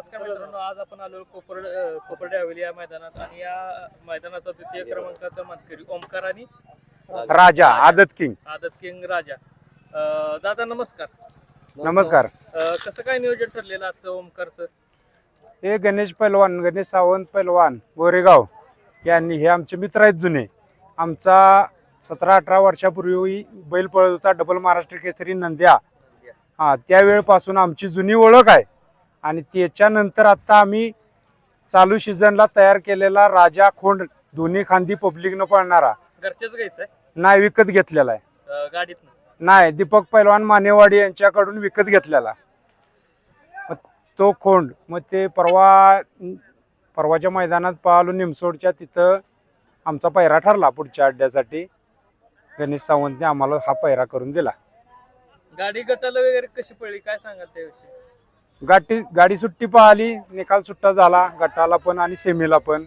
नमस्कार मित्रांनो आज आपण आलो कोपर्ड अ, कोपर्डे हवेली या मैदानात आणि या मैदानाचा द्वितीय क्रमांकाचा मानकरी ओमकार आणि राजा आदत किंग. आदत किंग राजा. अ, दादा नमस्कार. नमस्कार. अ, कसं काय नियोजन ठरलेलं आजचं ओमकारचं? हे गणेश पैलवान गणेश सावंत पैलवान गोरेगाव यांनी हे आमचे मित्र आहेत जुने. आमचा सतरा अठरा वर्षापूर्वी बैल पळत होता डबल महाराष्ट्र केसरी नंद्या. हा त्यावेळपासून आमची जुनी ओळख आहे. आणि त्याच्यानंतर आता आम्ही चालू सीझनला तयार केलेला राजा खोंड दोन्ही खांदी पब्लिकनं पळणारा. घरचेच घ्यायचंय? नाही विकत घेतलेला आहे. अ, गाडीतनं? नाही दीपक पैलवान मानेवाडी यांच्याकडून विकत घेतलेला. मग तो खोंड मग ते परवा परवाच्या मैदानात पाहिलो निमसोडच्या तिथं. आमचा पैरा ठरला पुढच्या अड्ड्यासाठी. गणेश सावंतने आम्हाला हा पैरा करून दिला. गाडी गटाला वगैरे कशी पडली? काय सांगाल त्याविषयी? गाठी गाडी सुट्टी पाहिली निकाल सुट्टा झाला गटाला पण आणि सेमीला पण.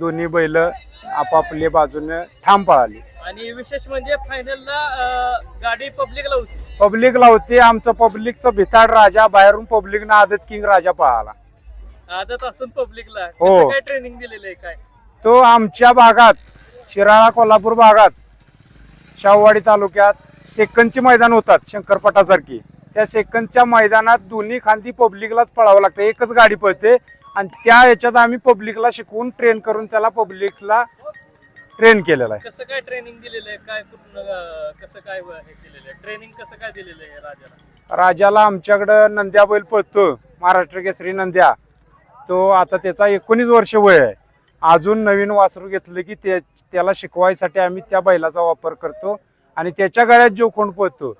दोन्ही बैल आपापल्या बाजूने ठाम पळाली. आणि विशेष म्हणजे फायनलला गाडी पब्लिकला होती. पब्लिकला होती. आमचं पब्लिकचं भिताड राजा बाहेरून पब्लिकनं आदत किंग राजा पळाला आदत असून पब्लिकला हो. कसं काय ट्रेनिंग दिलेलं आहे काय? तो आमच्या भागात शिराळा कोल्हापूर भागात शाहूवाडी तालुक्यात सेकंदची मैदान होतात शंकरपटासारखी. त्या सेकंदच्या मैदानात दोन्ही खांदी पब्लिकलाच पळावं लागतं. एकच गाडी पळते आणि त्या याच्यात आम्ही पब्लिकला शिकवून ट्रेन करून त्याला पब्लिकला ट्रेन केलेलं आहे. कसं काय ट्रेनिंग दिलेलं आहे? काय कुठं कसं काय हे दिलेलं आहे? ट्रेनिंग कसं काय दिलेलं आहे राजाला? राजाला आमच्याकडं नंद्या बैल पळतो. महाराष्ट्र केसरी नंद्या. तो आता त्याचा एकोणीस वर्ष वय आहे. अजून नवीन वासरू घेतलं की ते त्याला शिकवायसाठी आम्ही त्या बैलाचा वापर करतो आणि त्याच्या गळ्यात जो कोण पळतो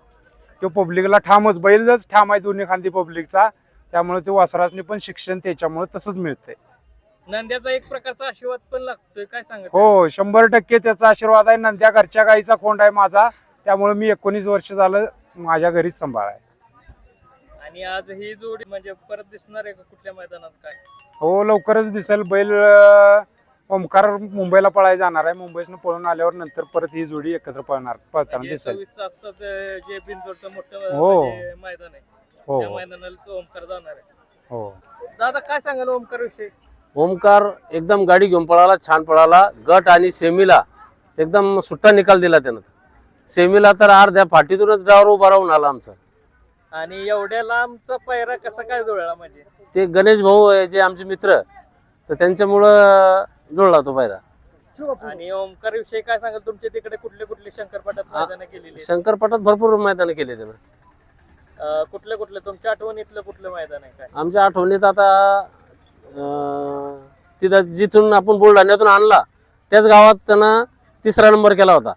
तो पब्लिकला ठामच बैलच ठाम आहे दोन्ही खांदी पब्लिकचा त्यामुळे ते वासरासनी पण शिक्षण त्याच्यामुळे तसंच मिळतंय. नंद्याचा एक प्रकारचा आशीर्वाद पण लागतोय काय सांगत हो शंभर टक्के त्याचा आशीर्वाद आहे. नंद्या घरच्या गाईचा खोंड आहे माझा. त्यामुळे मी एकोणीस वर्ष झालं माझ्या घरीच सांभाळ आहे. आणि आज ही जोडी म्हणजे परत दिसणार आहे का कुठल्या मैदानात काय? हो लवकरच दिसेल. बैल अं, ओमकार मुंबईला पळायला जाणार आहे. मुंबईतनं पळून आल्यावर नंतर परत ही जोडी एकत्र पळणार. पळताना दिसेल. हो. म्हणजे मैदान आहे. हो त्या मैदानाला तो ओमकार जाणार आहे. हो. दादा काय सांगाल ओमकार विषयी? ओमकार एकदम गाडी घेऊन पळाला छान पळाला. गट आणि सेमीला एकदम सुट्टा निकाल दिला त्यानं. सेमीला तर अर्ध्या फाटीतूनच ड्रायव्हर उभा राहून आला आमचा. आणि एवढ्या लांबचा पायरा कसा काय जुळला म्हणजे? ते गणेश भाऊ आहे जे आमचे मित्र तर त्यांच्यामुळं जुळला तो पायरा. आणि ओमकार विषयी काय सांगाल? तुमच्या तिकडे कुठले कुठले शंकरपाटात मैदान केलेली? शंकरपटात भरपूर मैदान केले त्यानं. अं, कुठले कुठले? तुमच्या आठवणीतलं कुठलं मैदान आहे काय? आमच्या आठवणीत आता अं, तिथं जिथून आपण बुलढाण्यातून आणला त्याच गावात त्यानं तिसरा नंबर केला होता.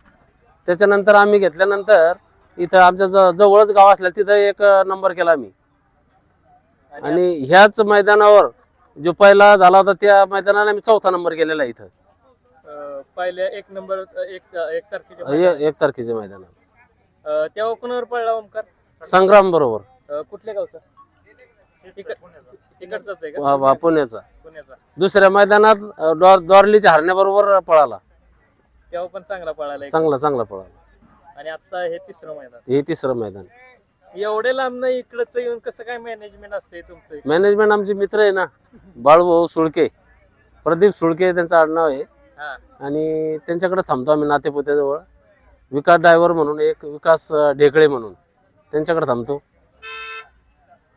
त्याच्यानंतर आम्ही घेतल्यानंतर इथं आमच्या ज- जवळच गाव असल्या तिथं एक नंबर केला आम्ही. आणि ह्याच मैदानावर जो पहिला झाला होता त्या मैदानाला आम्ही चौथा नंबर आहे इथं. अं, पहिल्या एक नंबर एक एक तारखेच्या मैदानात. एक तारखेच्या मैदानात. अं, तेव्हा कोणावर पडला ओमकार? संग्राम बरोबर. अं, कुठल्या गावचा? तिकड- तिकडचाच आहे का? पुण्याचा. पुण्याचा. दुसऱ्या मैदानात अं, डॉर डॉर्लीच्या हरण्याबरोबर पळाला. तेव्हा पण चांगला पळाला एक. चांगला चांगला पळाला. आणि आता हे तिसरं मैदान. हे तिसरं मैदान. एवढे लांब नाही इकडचं येऊन कसं काय मॅनेजमेंट असते तुमचं? मॅनेजमेंट आमचे मित्र आहे ना बाळभाऊ सुळके. प्रदीप सुळके त्यांचं आडनाव आहे. हा. आणि त्यांच्याकडे थांबतो आम्ही नातेपुत्याजवळ विकास ड्रायव्हर म्हणून एक विकास ढेकळे म्हणून त्यांच्याकडे थांबतो.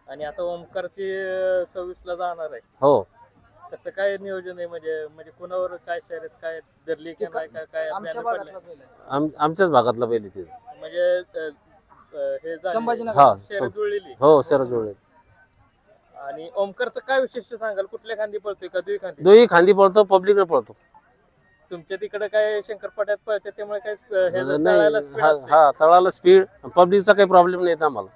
आणि आता ओमकारची सव्वीस ला जाणार आहे. हो. कसं काय नियोजन आहे? म्हणजे म्हणजे कुणावर काय शर्यत काय धरली की नाही? काय काय banner पडलंय? आम आमच्याच भागातला पहिले ते. म्हणजे अं, हे हा जुळलेली हो शरद जुळले आणि ओमकारचं काय विशिष्ट सांगाल? कुठल्या खांदी पळतोय का? दुई खांदी? दोही खांदी पळतो पब्लिकने पळतो. तुमच्या तिकडे काय शंकरपाट्यात पळते त्यामुळे काय स्प- हे तळायला नाही speed हा असते. हा तळाला स्पीड पब्लिकचा काही प्रॉब्लेम नाही येत आम्हाला.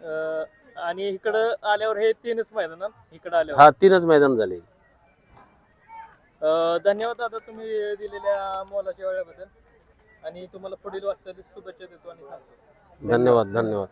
अं, आणि इकडं आल्यावर हे तीनच मैदान इकडं आल्यावर. हा तीनच मैदान झाले. अं, धन्यवाद दादा तुम्ही दिलेल्या मोलाच्या वेळेबद्दल. आणि तुम्हाला पुढील वाटचालीस शुभेच्छा देतो आणि थांबतो. धन्यवाद धन्यवाद.